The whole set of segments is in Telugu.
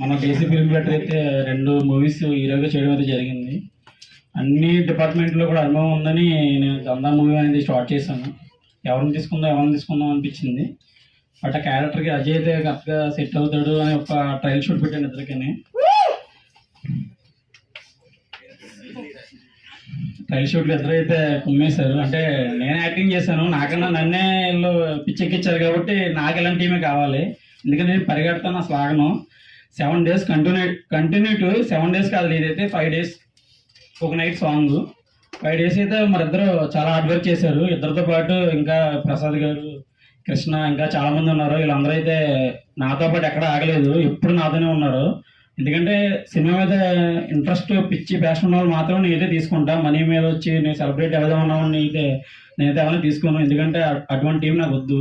మన డీసీ ఫిల్మ్ లెటర్ అయితే రెండు మూవీస్ హీరోగా చేయడం అయితే జరిగింది. అన్ని డిపార్ట్మెంట్లో కూడా అనుభవం ఉందని నేను దందా మూవీ అనేది స్టార్ట్ చేశాను. ఎవరిని తీసుకుందాం ఎవరిని తీసుకుందాం అనిపించింది. బట్ ఆ క్యారెక్టర్కి అజయ్ అయితే కరెక్ట్గా సెట్ అవుతాడు అని ఒక ట్రయల్ షూట్ పెట్టాను ఇద్దరికని. ట్రయల్ షూట్లు ఇద్దరు అయితే కుమ్మేశారు. అంటే నేను యాక్టింగ్ చేశాను. నాకన్నా నన్నే వీళ్ళు పిచ్చెక్కిచ్చారు కాబట్టి నాకు ఇలాంటి టీమే కావాలి. ఎందుకంటే నేను పరిగెడతాను అసలు ఆగను seven days continue continue to seven days కాదు ఇదైతే ఫైవ్ డేస్ ఒక నైట్ సాంగ్. ఫైవ్ డేస్ అయితే మరి ఇద్దరు చాలా హార్డ్ వర్క్ చేశారు. ఇద్దరితో పాటు ఇంకా ప్రసాద్ గారు కృష్ణ ఇంకా చాలా మంది ఉన్నారు. వీళ్ళందరూ అయితే నాతో పాటు ఎక్కడ ఆగలేదు. ఎప్పుడు నాతోనే ఉన్నారు. ఎందుకంటే సినిమా మీద ఇంట్రెస్ట్ పిచ్చి ప్యాషన్ ఉన్న వాళ్ళు మాత్రం నేనైతే తీసుకుంటా. మనీ మీద వచ్చి నేను సెలబ్రేట్ ఎవరిదో ఉన్నామని అయితే నేనైతే ఎవరైనా తీసుకోను. ఎందుకంటే అటువంటి టీం నాకు వద్దు.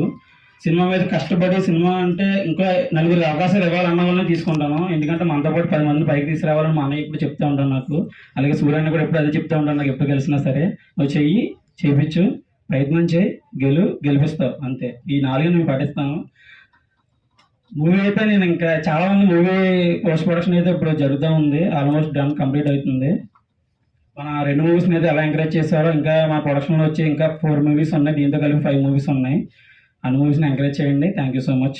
సినిమా మీద కష్టపడి సినిమా అంటే ఇంకా నలుగురు అవకాశాలు ఇవ్వాలన్న వాళ్ళని తీసుకుంటాను. ఎందుకంటే మనతో పాటు పది మంది పైకి తీసుకురావాలని మా అన్నయ్య ఇప్పుడు చెప్తా ఉంటాను నాకు. అలాగే సూర్యన్న కూడా ఎప్పుడు అదే చెప్తా ఉంటాను నాకు ఎప్పుడు గెలిచినా సరే. నువ్వు చెయ్యి చేపించు ప్రయత్నం చేయి గెలు గెలిపిస్తావు. అంతే. ఈ నాలుగు నేను పాటిస్తాను. మూవీ అయితే నేను ఇంకా చాలా మంది మూవీ పోస్ట్ ప్రొడక్షన్ అయితే ఇప్పుడు జరుగుతూ ఉంది. ఆల్మోస్ట్ డన్ కంప్లీట్ అవుతుంది. మన రెండు మూవీస్ అయితే ఎలా ఎంకరేజ్ చేశారో ఇంకా మా ప్రొడక్షన్లో వచ్చి ఇంకా ఫోర్ మూవీస్ ఉన్నాయి. దీంతో కలిపి ఫైవ్ మూవీస్ ఉన్నాయి. అనుభవించిన ఎంకరేజ్ చేయండి. థ్యాంక్ యూ సో మచ్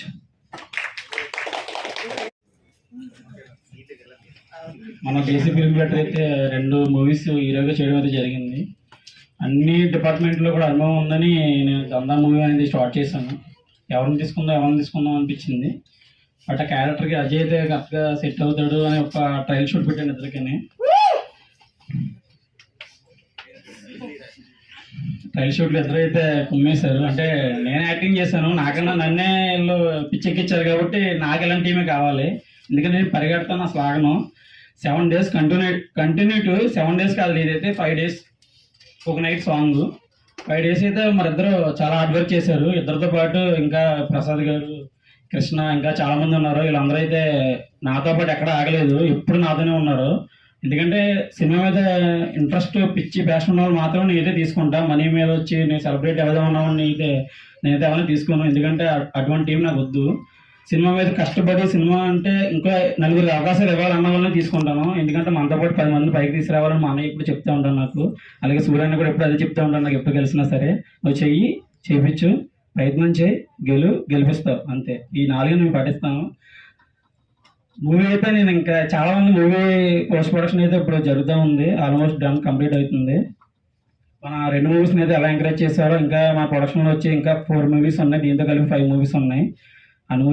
మన బీసీ ఫిల్మ్ లెటర్ అయితే రెండు మూవీస్ హీరోగా చేయడం అయితే జరిగింది. అన్ని డిపార్ట్మెంట్లో కూడా అనుభవం ఉందని నేను దందా మూవీ అనేది స్టార్ట్ చేశాను. ఎవరిని తీసుకుందాం ఎవరిని తీసుకుందాం అనిపించింది. బట్ ఆ క్యారెక్టర్కి అజయ్ అయితే కరెక్ట్గా సెట్ అవుతాడు అని ఒక ట్రయల్ షూట్ పెట్టాను ఇద్దరికని. ట్రైల్ షూట్లు ఇద్దరు అయితే కుమ్మేశారు. అంటే నేను యాక్టింగ్ చేశాను. నాకన్నా నన్నే వీళ్ళు పిచ్చెక్కిచ్చారు కాబట్టి నాకు ఇలాంటి టీమే కావాలి. ఎందుకంటే నేను పరిగెడతాను అసలు ఆగను seven days continue continue to seven days కాదు ఇదైతే ఫైవ్ డేస్ ఒక నైట్ సాంగ్ ఫైవ్ డేస్ అయితే మరి ఇద్దరు చాలా హార్డ్ వర్క్ చేశారు. ఇద్దరితో పాటు ఇంకా ప్రసాద్ గారు కృష్ణ ఇంకా చాలా మంది ఉన్నారు. వీళ్ళందరూ అయితే నాతో పాటు ఎక్కడ ఆగలేదు. ఎప్పుడు నాతోనే ఉన్నారు. ఎందుకంటే సినిమా మీద ఇంట్రెస్ట్ పిచ్చి బ్యాస్ట్ ఉన్న వాళ్ళు మాత్రం నేనైతే తీసుకుంటా. మనీ మీద వచ్చి నేను సెలబ్రేట్ అవుదాం ఉన్నామని అయితే నేనైతే ఎవరైనా తీసుకోను. ఎందుకంటే అటువంటి టీం నాకు వద్దు. సినిమా మీద కష్టపడి సినిమా అంటే ఇంకా నలుగురు అవకాశాలు ఇవ్వాలన్న వాళ్ళని తీసుకుంటాను. ఎందుకంటే మనతో పాటు పది మంది పైకి తీసుకురావాలని మా అన్నయ్య ఇప్పుడు చెప్తా ఉంటాను నాకు. అలాగే సూర్యన్న కూడా ఎప్పుడు అదే చెప్తా ఉంటాను నాకు ఎప్పుడు కలిసినా సరే. నువ్వు చెయ్యి చేపించు ప్రయత్నం చేయి గెలు గెలిపిస్తావు. అంతే. ఈ నాలుగు నేను పాటిస్తాను. మూవీ అయితే నేను ఇంకా చాలా మంది మూవీ పోస్ట్ ప్రొడక్షన్ అయితే ఇప్పుడు జరుగుతూ ఉంది. ఆల్మోస్ట్ డన్ కంప్లీట్ అవుతుంది. మన రెండు మూవీస్ అయితే ఎలా ఎంకరేజ్ చేశారో ఇంకా మా ప్రొడక్షన్లో వచ్చి ఇంకా ఫోర్ మూవీస్ ఉన్నాయి. దీంతో కలిపి ఫైవ్ మూవీస్ ఉన్నాయి. అన్ని